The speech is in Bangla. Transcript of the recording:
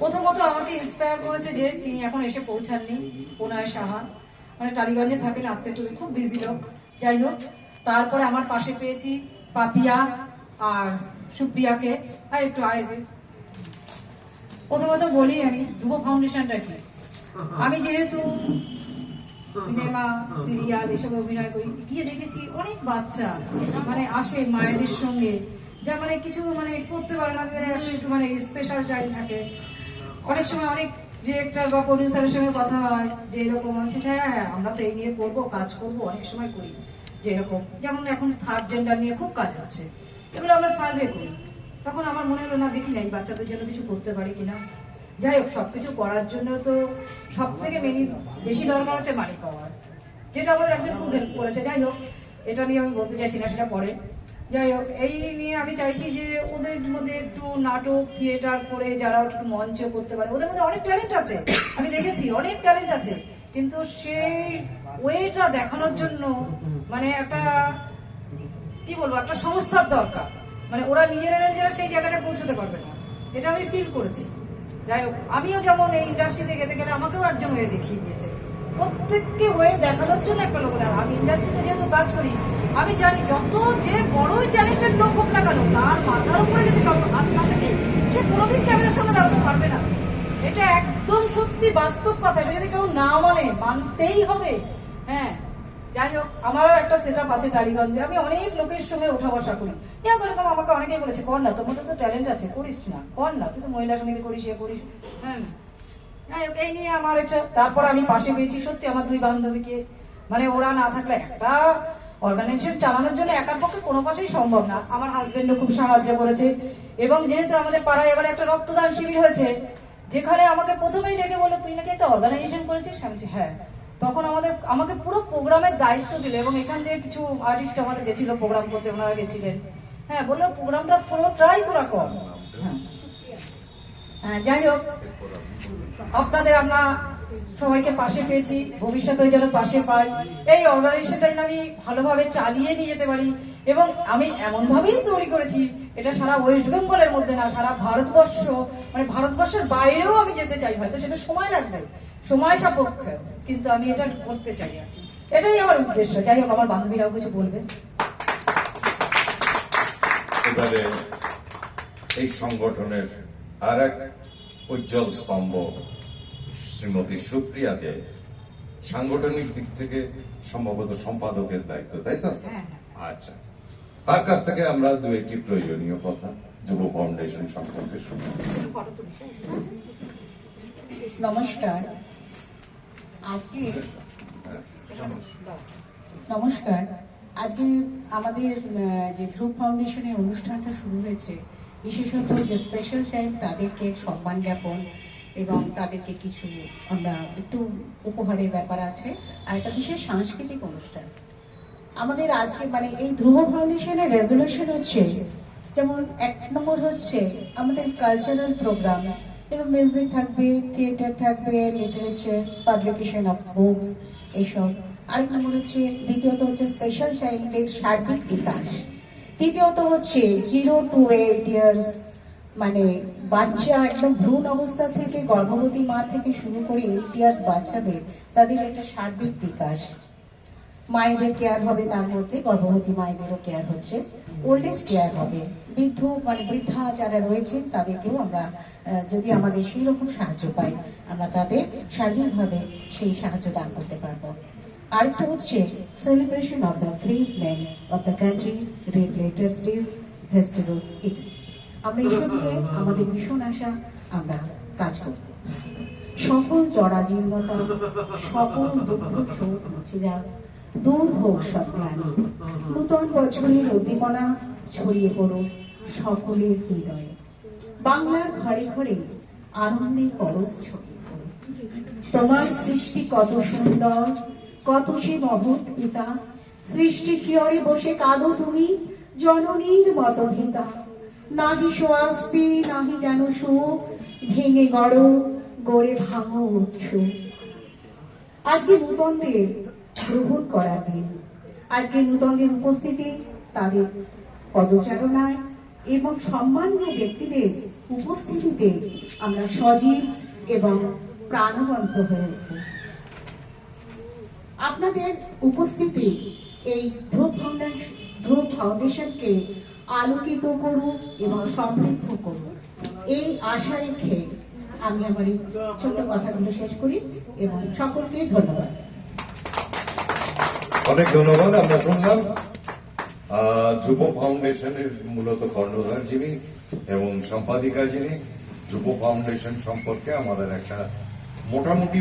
প্রথমত আমাকে ইন্সপায়ার করেছে যে তিনি এখন এসে পৌঁছাননি, পোনায় সাহা। মানে টালিগঞ্জে থাকেন আস্তে টুকু খুব বিজি লোক। যাই হোক, তারপরে আমার পাশে পেয়েছি পাপিয়া আর সুপ্রিয়াকে। আর একটু, আয় প্রথমত বলি আমি যুব ফাউন্ডেশনটা কি? আমি যেহেতু সিনেমা সিরিয়াল এসব অভিনয় করি, গিয়ে দেখেছি অনেক বাচ্চা মানে আসে মায়েদের সঙ্গে। যা মানে কিছু মানে করতে পারে না একটা মানে স্পেশাল চাইল্ড থাকে। অনেক সময় অনেক ডিরেক্টর বা প্রডিউসারের সঙ্গে কথা হয় যে এরকম হচ্ছে হ্যাঁ হ্যাঁ আমরা তো এই নিয়ে করব, কাজ করব, অনেক সময় করি যে এরকম। যেমন এখন থার্ড জেন্ডার নিয়ে খুব কাজ হচ্ছে। এগুলো আমরা সার্ভে করি। তখন আমার মনে হলো, না, দেখি না এই বাচ্চাদের জন্য কিছু করতে পারি কিনা? যাই হোক, সবকিছু করার জন্য তো সব থেকে মেনি বেশি দরকার হচ্ছে মানি পাওয়ার যেটা আমাদের একজন খুব হেল্প করেছে। যাই হোক, এটা নিয়ে আমি বলতে চাইছি না, সেটা পরে। যাই হোক, এই নিয়ে আমি চাইছি যে ওদের মধ্যে একটু নাটক থিয়েটার করে যারা একটু মঞ্চ করতে পারে, ওদের মধ্যে অনেক ট্যালেন্ট আছে। আমি দেখেছি, অনেক ট্যালেন্ট আছে। কিন্তু সেই ওয়েটা দেখানোর জন্য মানে একটা, কি বলব, একটা সংস্থার দরকার। মানে ওরা নিজেরা নিজেরা সেই জায়গাটা পৌঁছতে পারবে না। এটা আমি ফিল করেছি। যাই হোক, আমিও যেমন এই ইন্ডাস্ট্রিতে গেতে গেলে আমাকেও একজন হয়ে দেখিয়ে দিয়েছে। প্রত্যেককে হয়ে দেখানোর জন্য একটা লোক আমি ইন্ডাস্ট্রিতে যেহেতু কাজ করি আমি জানি যত যে বড়ই ট্যালেন্টেড লোক হোক না কেন, তার মাথার উপরে যদি কারও হাত না থাকে, সে কোনোদিন ক্যামেরার সামনে দাঁড়াতে পারবে না। এটা একদম সত্যি বাস্তব কথা। এটা যদি কেউ না মানে মানতেই হবে। হ্যাঁ যাই হোক, আমারও একটা সেট আপ আছে টালিগঞ্জে। আমি অনেক লোকের সঙ্গে ওঠা বসা করি। যাই হোক এরকম আমাকে অনেকেই বলেছে, কর না তোমাদের তো ট্যালেন্ট আছে, করিস না, কর না, তুই তো মহিলা সমিতি করিস, এ করিস। হ্যাঁ এই নিয়ে আমার এটা। তারপর আমি পাশে পেয়েছি সত্যি আমার দুই বান্ধবীকে। মানে ওরা না থাকলে একটা অর্গানাইজেশন চালানোর জন্য একার পক্ষে কোনো পাশেই সম্ভব না। আমার হাজবেন্ডও খুব সাহায্য করেছে। এবং যেহেতু আমাদের পাড়ায় এবার একটা রক্তদান শিবির হয়েছে যেখানে আমাকে প্রথমেই ডেকে বলল তুই নাকি একটা অর্গানাইজেশন করেছিস? আমি হ্যাঁ। তখন আমাদের আমাকে পুরো প্রোগ্রামের দায়িত্ব দিল এবং এখান থেকে কিছু আর্টিস্ট আমাদের গেছিল প্রোগ্রাম করতে ওনারা গেছিলেন। হ্যাঁ বলল প্রোগ্রামটা পুরোটাই তোরা কর। হ্যাঁ। হ্যাঁ, যাই হোক। আপনাদের আমরা সবাইকে পাশে পেয়েছি, ভবিষ্যতে যেন পাশে পাই এই অর্গানাইজেশনটা যেন আমি ভালোভাবে চালিয়ে নিয়ে যেতে পারি এবং আমি এমনভাবেই তৈরি করেছি, এটা সারা ওয়েস্ট বেঙ্গলের মধ্যে না, সারা ভারতবর্ষ মানে ভারতবর্ষের বাইরেও আমি যেতে চাই, হয়তো সেটা সময় লাগবে, সময় সাপেক্ষ, কিন্তু আমি এটা করতে চাই আর কি। এটাই আমার উদ্দেশ্য, যাই হোক, আমার বান্ধবীরাও কিছু বলবে এই সংগঠনের আর এক উজ্জ্বল স্তম্ভ শ্রীমতী সুপ্রিয়াকে সাংগঠনিক দিক থেকে সম্ভবত সম্পাদকের দায়িত্ব তাই তো? হ্যাঁ, আচ্ছা। তার কাছ থেকে আমরা দু একটি প্রয়োজনীয় কথা যুব ফাউন্ডেশন সম্পর্কে শুনি। নমস্কার। আজকে হ্যাঁ, নমস্কার। আজকে আমাদের আহ, যে ধ্রুব ফাউন্ডেশনের অনুষ্ঠানটা শুরু হয়েছে বিশেষত যে স্পেশাল চাইল্ড তাদেরকে সম্মান জ্ঞাপন এবং তাদেরকে কিছু আমরা একটু উপহারের ব্যাপার আছে আর একটা বিশেষ সাংস্কৃতিক অনুষ্ঠান। আমাদের আজকে মানে এই ধ্রুব ফাউন্ডেশনের রেজলিউশন হচ্ছে যেমন এক নম্বর হচ্ছে আমাদের কালচারাল প্রোগ্রাম যেমন মিউজিক থাকবে থিয়েটার থাকবে লিটারেচার পাবলিকেশন অফ বুকস এইসব। আরেক নম্বর হচ্ছে, দ্বিতীয়ত হচ্ছে স্পেশাল চাইল্ডদের সার্বিক বিকাশ। তৃতীয়ত হচ্ছে জিরো টু এইট ইয়ার্স মানে বাচ্চা একদম ভ্রূণ অবস্থা থেকে, গর্ভবতী মা থেকে শুরু করে এইট ইয়ার্স বাচ্চাদের, তাদের একটা সার্বিক বিকাশ। মায়েদের কেয়ার হবে তার মধ্যে, গর্ভবতী মায়েদেরও কেয়ার হচ্ছে। ওল্ড এজ কেয়ার হবে। বৃদ্ধ মানে বৃদ্ধা যারা রয়েছেন, তাদেরকেও আমরা যদি আমাদের সেই রকম সাহায্য পাই, আমরা তাদের সার্বিকভাবে সেই সাহায্য দান করতে পারব। আরেকটা হচ্ছে celebration of the great man of the country great letters days festivals it আমরা এইসব নিয়ে আমাদের ভীষণ আশা, আমরা কাজ করব। সকল জরাজীর্ণতা সকল দুঃখ শোক মুছে যাক, দূর হোক সব গ্লানি নূতন বছরের উদ্দীপনা ছড়িয়ে পড়ুক সকলের হৃদয়ে। বাংলার ঘরে ঘরে আনন্দের পরশ ছড়িয়ে পড়ুক। তোমার সৃষ্টি কত সুন্দর, কত সে মহৎ পিতা। সৃষ্টি শিয়রে বসে কাঁদো তুমি, জননীর মত ভিতা নাহি সোয়াস্তি নাহি যেন সুখ, ভেঙে গড়, গড়ে ভাঙো উৎসুক আজকে নূতনদের গ্রহণ করার দিন। আজকে নূতনদের উপস্থিতি তাদের পদচারণায় এবং সম্মানীয় ব্যক্তিদের উপস্থিতিতে আমরা সজীব এবং প্রাণবন্ত হয়ে উঠব। আপনাদের উপস্থিতি এই ধ্রুব ফাউন্ডেশন ধ্রুব ফাউন্ডেশনকে আলোকিত করুক এবং সমৃদ্ধ করুক। এই আশা রেখে আমি আমার এই ছোট্ট কথাগুলো শেষ করি এবং সকলকে ধন্যবাদ। অনেক ধন্যবাদ, আমরা শুনলাম যুব ফাউন্ডেশনের মূলত কর্ণধার যিনি এবং সম্পাদিকা যিনি, যুব ফাউন্ডেশন সম্পর্কে আমাদের একটা মোটামুটি